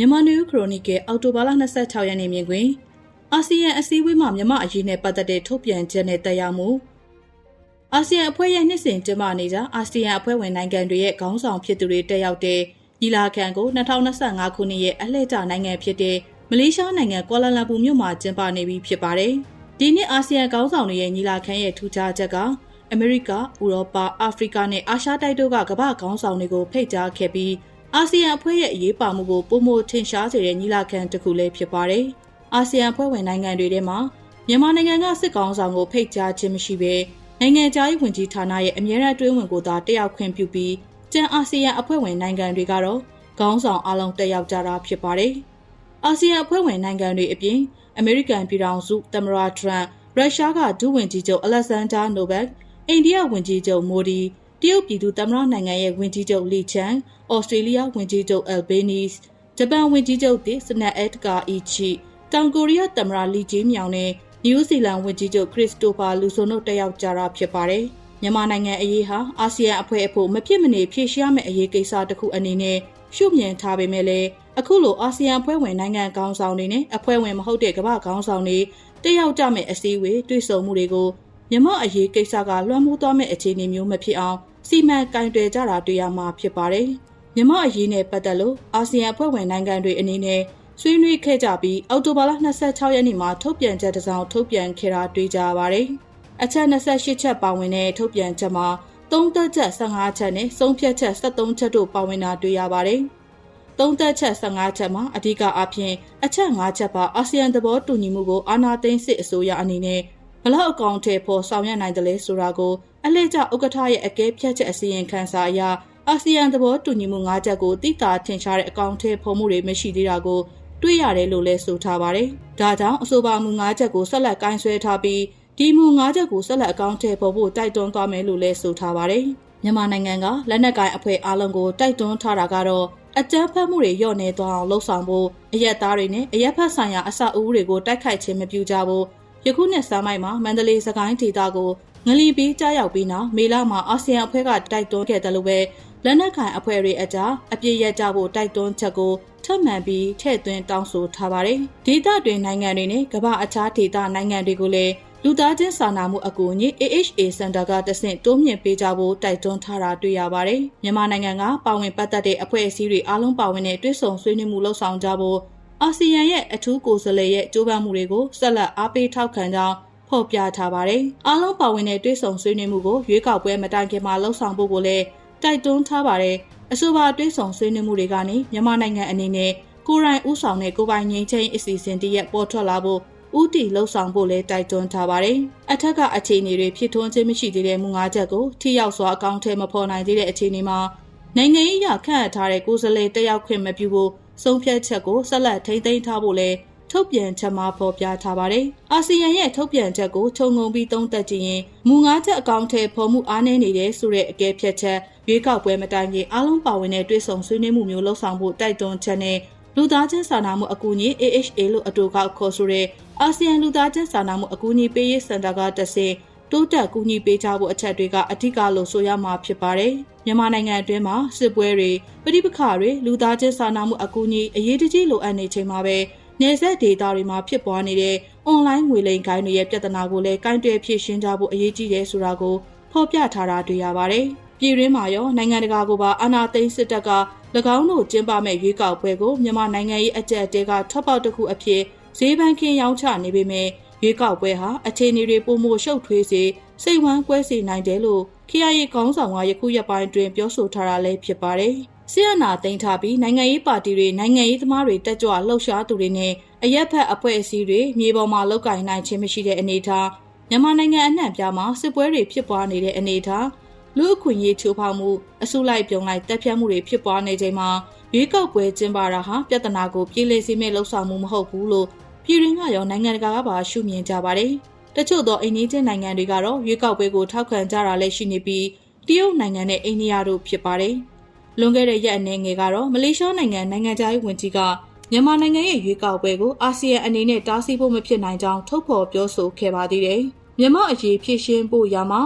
မြန်မာနယူးခရိုနီကယ်အောက်တိုဘာလ26ရက်နေ့မြင်တွင်အာဆီယံအစည်းအဝေးမှာမြန်မာအရေးနဲ့ပတ်သက်တဲ့ထုတ်ပြန်ချက်နဲ့တက်ရောက်မှုအာဆီယံအဖွဲ့ရဲ့နှစ်စဉ်ကျင်းပနေကြအာဆီယံအဖွဲ့ဝင်နိုင်ငံတွေရဲ့ခေါင်းဆောင်ဖြစ်သူတွေတက်ရောက်တဲ့ညီလာခံကို2025ခုနှစ်ရဲ့အလှည့်ကျနိုင်ငံဖြစ်တဲ့မလေးရှားနိုင်ငံကွာလာလမ်ပူမြို့မှာကျင်းပနေပြီဖြစ်ပါတယ်။ဒီနှစ်အာဆီယံခေါင်းဆောင်တွေရဲ့ညီလာခံရဲ့ထူးခြားချက်ကအမေရိက၊ဥရောပ၊အာဖရိကနဲ့အာရှတိုက်တို့ကကမ္ဘာခေါင်းဆောင်တွေကိုဖိတ်ကြားခဲ့ပြီး အာဆီယံအဖွဲ့ရဲ့အရေးပါမှုကိုပုံမထင်ရှားစေတဲ့ညီလာခံတစ်ခုလည်းဖြစ်ပါတယ်။အာဆီယံအဖွဲ့ဝင်နိုင်ငံတွေထဲမှာမြန်မာနိုင်ငံကစစ်ကောင်ဆောင်ကိုဖိတ်ကြားခြင်းမရှိဘဲနိုင်ငံခြားရေးဝန်ကြီးဌာနရဲ့အမြဲတမ်းတွင်းဝင်ကိုသာတက်ရောက်ခွင့်ပြုပြီးကျန်အာဆီယံအဖွဲ့ဝင်နိုင်ငံတွေကတော့ခေါင်းဆောင်အလုံးတက်ရောက်ကြတာဖြစ်ပါတယ်။အာဆီယံအဖွဲ့ဝင်နိုင်ငံတွေအပြင်အမေရိကန်ပြည်ထောင်စုသမ္မတထရန့်ရုရှားကဒုဝန်ကြီးချုပ်အလက်ဆန်ဒါနိုဘက်အိန္ဒိယဝန်ကြီးချုပ်မိုဒီ တရုတ်ပြည်သူသမ္မတနိုင်ငံရဲ့ဝန်ကြီးချုပ်လီချန်ဩစတြေးလျဝန်ကြီးချုပ်အယ်ဘေးနီးစ်ဂျပန်ဝန်ကြီးချုပ်တစ်စနက်အက်ကာအီချီတောင်ကိုရီးယားသမ္မတလီဂျီမြောင်နဲ့နယူးဇီလန်ဝန်ကြီးချုပ်ခရစ်စတိုဖာလူဆိုနိုတက်ရောက်ကြတာဖြစ်ပါတယ်။မြန်မာနိုင်ငံအရေးဟာအာဆီယံအဖွဲ့အဖို့မဖြစ်မနေဖြည့်ရှင်းရမယ့်အရေးကိစ္စတစ်ခုအနေနဲ့ရှုမြင်ထားပေမဲ့လည်းအခုလိုအာဆီယံအဖွဲ့ဝင်နိုင်ငံခေါင်းဆောင်တွေနဲ့အဖွဲ့ဝင်မဟုတ်တဲ့ကမ္ဘာခေါင်းဆောင်တွေတက်ရောက်ကြမယ့်အစည်းအဝေးတွေ့ဆုံမှုတွေကို မြမအရေးကိစ္စကလွှမ်းမိုးသွားမယ့်အခြေအနေမျိုးမဖြစ်အောင်စီမံကင်တွယ်ကြတာတွေ့ရမှာဖြစ်ပါတယ်။မြမအရေးနဲ့ပတ်သက်လို့အာဆီယံအဖွဲ့ဝင်နိုင်ငံတွေအနေနဲ့ဆွေးနွေးခဲ့ကြပြီးအောက်တိုဘာလ26ရက်နေ့မှာထုတ်ပြန်ချက်တစ်စောင်ထုတ်ပြန်ခဲ့တာတွေ့ကြရပါတယ်။အချက်28ချက်ပါဝင်တဲ့ထုတ်ပြန်ချက်မှာသုံးသက်ချက်15ချက်နဲ့ဆုံးဖြတ်ချက်73ချက်တို့ပါဝင်တာတွေ့ရပါတယ်။သုံးသက်ချက်15ချက်မှာအဓိကအဖြစ်အချက်5ချက်ပါအာဆီယံသဘောတူညီမှုကိုအာဏာသိမ်းစစ်အစိုးရအနေနဲ့ ဘလောက်အကောင့်ထဲပေါ်ဆောင်ရွက်နိုင်တယ်လဲဆိုတာကိုအလှည့်ကျဥက္ကဋ္ဌရဲ့အကဲဖြတ်ချက်အစီရင်ခံစာအရအာဆီယံသဘောတူညီမှု၅ချက်ကိုတိတာထင်ရှားတဲ့အကောင့်ထဲပေါ်မှုတွေမရှိသေးတာကိုတွေ့ရတယ်လို့လည်းဆိုထားပါတယ်။ဒါကြောင့်အဆိုပါမူ၅ချက်ကိုဆက်လက်ကင်ဆယ်ထားပြီးဒီမူ၅ချက်ကိုဆက်လက်အကောင့်ထဲပေါ်ဖို့တိုက်တွန်းသွားမယ်လို့လည်းဆိုထားပါတယ်။မြန်မာနိုင်ငံကလက်နက်ကိုင်အဖွဲ့အလုံးကိုတိုက်တွန်းထားတာကတော့အကြမ်းဖက်မှုတွေလျော့နေသွားအောင်လှုံ့ဆော်ဖို့အရက်သားတွေနဲ့အရက်ဖက်ဆိုင်ရာအဆောက်အဦတွေကိုတိုက်ခိုက်ခြင်းမပြုကြဖို့ ယခုနှစ်စမ်းမိုက်မှာမန္တလေးစကိုင်းဒေသကိုငလီပြီးကြားရောက်ပြီးနောက်မေလမှာအာဆီယံအဖွဲ့ကတိုက်တွန်းခဲ့တယ်လို့ပဲလက်နက်ကိုင်အဖွဲ့တွေအကြားအပြည့်ရကြဖို့တိုက်တွန်းချက်ကိုထပ်မံပြီးထည့်သွင်းတောင်းဆိုထားပါတယ်။ဒေသတွင်နိုင်ငံတွေနဲ့ကမ္ဘာအခြားဒေသနိုင်ငံတွေကိုလည်းလူသားချင်းစာနာမှုအကူအညီ AHA Center ကတဆင့်တိုးမြင့်ပေးကြဖို့တိုက်တွန်းထားတာတွေ့ရပါတယ်။မြန်မာနိုင်ငံကပါဝင်ပတ်သက်တဲ့အဖွဲ့အစည်းတွေအားလုံးပါဝင်တဲ့တွဲဆောင်ဆွေးနွေးမှုလှုပ်ဆောင်ကြဖို့ အာဆီယံရဲ့အထူးကိုယ်စားလှယ်ရဲ့ကြိုးပမ်းမှုတွေကိုဆက်လက်အားပေးထောက်ခံကြောင်းဖော်ပြထားပါတယ်။အားလုံးပါဝင်တဲ့တွဲဆောင်ဆွေးနွေးမှုကိုရွေးကောက်ပွဲမတိုင်ခင်မှာလှုပ်ဆောင်ဖို့ကိုလည်းတိုက်တွန်းထားပါတယ်။အဆိုပါတွဲဆောင်ဆွေးနွေးမှုတွေကနေမြန်မာနိုင်ငံအနေနဲ့ကိုယ်တိုင်ဥဆောင်တဲ့ကိုပိုင်ငြိမ်းချမ်းအစီအစဉ်တရက်ပေါ်ထွက်လာဖို့ဥတီလှုပ်ဆောင်ဖို့လည်းတိုက်တွန်းထားပါတယ်။အထက်ကအခြေအနေတွေဖြစ်ထွန်းခြင်းမရှိသေးတဲ့မူငါးချက်ကိုထိရောက်စွာအကောင့်ထဲမဖော်နိုင်သေးတဲ့အခြေအနေမှာနိုင်ငံရေးရခန့်အပ်ထားတဲ့ကိုယ်စားလှယ်တက်ရောက်ခွင့်မပြုဖို့ ဆုံးဖြတ်ချက်ကိုဆက်လက်ထိန်းသိမ်းထားဖို့လည်းထုတ်ပြန်ချက်မှာဖော်ပြထားပါတယ်။အာဆီယံရဲ့ထုတ်ပြန်ချက်ကိုခြုံငုံပြီးသုံးသပ်ကြည့်ရင်မူငါးချက်အကောင့်ထဲဖော်မှုအားနည်းနေတယ်ဆိုတဲ့အကဲဖြတ်ချက်ရွေးကောက်ပွဲမတိုင်ခင်အားလုံးပါဝင်တဲ့တွဲဆောင်ဆွေးနွေးမှုမျိုးလှုပ်ဆောင်ဖို့တိုက်တွန်းချက်နဲ့လူသားချင်းစာနာမှုအကူအညီ AHA လို့အတူကောက်ခေါ်ဆိုတဲ့အာဆီယံလူသားချင်းစာနာမှုအကူအညီပေးရေးစင်တာကတဆင့် တိုးတက်ကူညီပေးကြဖို့အချက်တွေကအထူးကလို့ဆိုရမှာဖြစ်ပါတယ်။မြန်မာနိုင်ငံအတွင်းမှာစစ်ပွဲတွေပြည်ပခါတွေလူသားချင်းစာနာမှုအကူအညီအရေးတကြီးလိုအပ်နေချိန်မှာပဲနေဆက်ဒေတာတွေမှာဖြစ်ပွားနေတဲ့အွန်လိုင်းငွေလိမ်ကိုင်းတွေရဲ့ပြဿနာကိုလည်းကင်တွယ်ဖြေရှင်းကြဖို့အရေးကြီးတယ်ဆိုတာကိုဖော်ပြထားတာတွေ့ရပါတယ်။ပြည်တွင်းမှာရောနိုင်ငံတကာကပါအာဏာသိမ်းစစ်တပ်က၎င်းတို့ကျင်းပမဲ့ရွေးကောက်ပွဲကိုမြန်မာနိုင်ငံရေးအကြက်တဲကထောက်ပေါက်တစ်ခုအဖြစ်ဈေးပန်းခင်းရောင်းချနေပေမဲ့ ရွေးကောက်ပွဲဟာအခြေအနေတွေပုံမှုရှုပ်ထွေးစေစိတ်ဝမ်းကွဲစေနိုင်တယ်လို့ KIA ကောင်းဆောင်ကယခုရက်ပိုင်းတွင်ပြောဆိုထားတာလည်းဖြစ်ပါတယ်။ဆီယနာသိမ်းထားပြီးနိုင်ငံရေးပါတီတွေနိုင်ငံရေးသမားတွေတက်ကြွလှုပ်ရှားသူတွေနဲ့အရက်ဖက်အဖွဲ့အစည်းတွေမြေပေါ်မှာလောက်ကင်နိုင်ခြင်းမရှိတဲ့အနေအထားမြန်မာနိုင်ငံအနှံ့ပြားမှာစစ်ပွဲတွေဖြစ်ပွားနေတဲ့အနေအထားလူအခွင့်အရေးချိုးဖောက်မှုအစုလိုက်ပြုံလိုက်တပ်ဖြတ်မှုတွေဖြစ်ပွားနေချိန်မှာရွေးကောက်ပွဲကျင်းပတာဟာပြဿနာကိုပြေလည်စေမယ့်လှုပ်ဆောင်မှုမဟုတ်ဘူးလို့ ပြည်ရင်းကရောနိုင်ငံတကာကပါရှုမြင်ကြပါတယ်။တချို့သောအိန္ဒိယနိုင်ငံတွေကတော့ရွေးကောက်ပွဲကိုထောက်ခံကြတာလည်းရှိနေပြီးတရုတ်နိုင်ငံနဲ့အိန္ဒိယတို့ဖြစ်ပါတယ်။လွန်ခဲ့တဲ့ရက်အနည်းငယ်ကတော့မလေးရှားနိုင်ငံနိုင်ငံသားရေးဝန်ကြီးကမြန်မာနိုင်ငံရဲ့ရွေးကောက်ပွဲကိုအာဆီယံအနေနဲ့တားဆီးဖို့မဖြစ်နိုင်ကြောင်းထုတ်ဖော်ပြောဆိုခဲ့ပါသေးတယ်။မြန်မာအရေးဖြည့်ရှင်းဖို့ရမှာ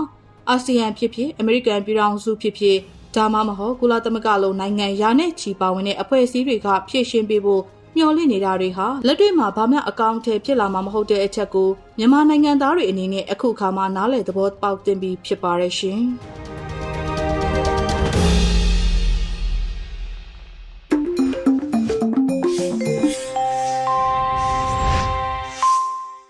အာဆီယံဖြစ်ဖြစ်အမေရိကန်ပြည်ထောင်စုဖြစ်ဖြစ်ဒါမှမဟုတ်ကုလသမဂ္ဂလိုနိုင်ငံရာနဲ့ချီပါဝင်တဲ့အဖွဲ့အစည်းတွေကဖြည့်ရှင်းပေးဖို့ မျှော်လင့်နေတာတွေဟာလက်တွေ့မှာဘာမှအကောင့်အထည်ဖြစ်လာမှာမဟုတ်တဲ့အချက်ကိုမြန်မာနိုင်ငံသားတွေအနေနဲ့အခုအခါမှာနားလည်သဘောပေါက်တင်ပြီးဖြစ်ပါရရှင်။